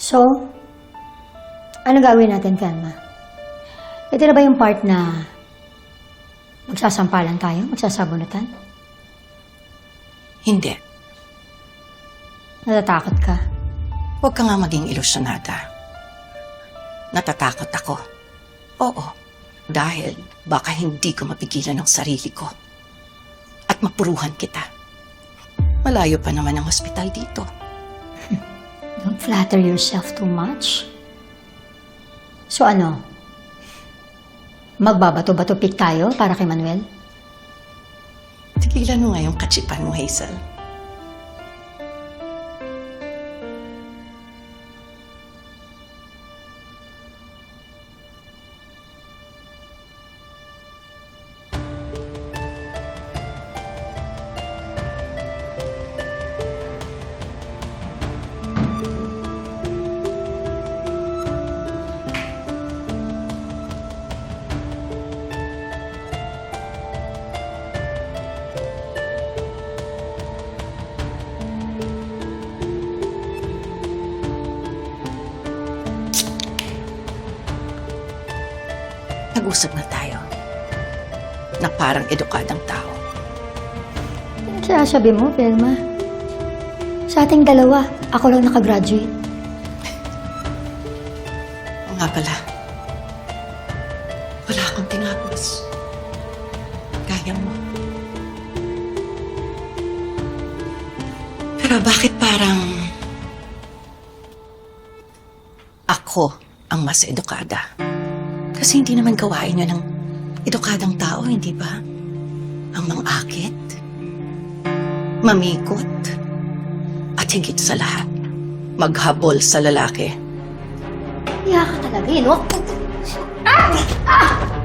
So, ano gagawin natin, Telma? Ito na ba yung part na magsasampalan tayo? Magsasabunutan? Hindi. Natatakot ka? Huwag ka nga maging ilusyonada. Natatakot ako. Oo. Dahil baka hindi ko mapigilan ang sarili ko. At mapuruhan kita. Malayo pa naman ang hospital dito. Don't flatter yourself too much. So ano? Magbabato-bato pick tayo para kay Manuel? Tigilan mo nga yung katsipan mo, Hazel. Nag-usap na tayo. Na parang edukadang tao. Ano sinasabi mo, Velma? Sa ating dalawa, ako lang nakagraduate. Oo nga pala. Wala akong tinapos. Kaya mo. Pero bakit parang... Ako ang mas edukada? Kasi hindi naman gawain yun ng edukadang tao, hindi ba? Ang mangakit, mamikot, at higit sa lahat, maghabol sa lalaki. Kaya ka talaga, eh, no? Ah! Ah!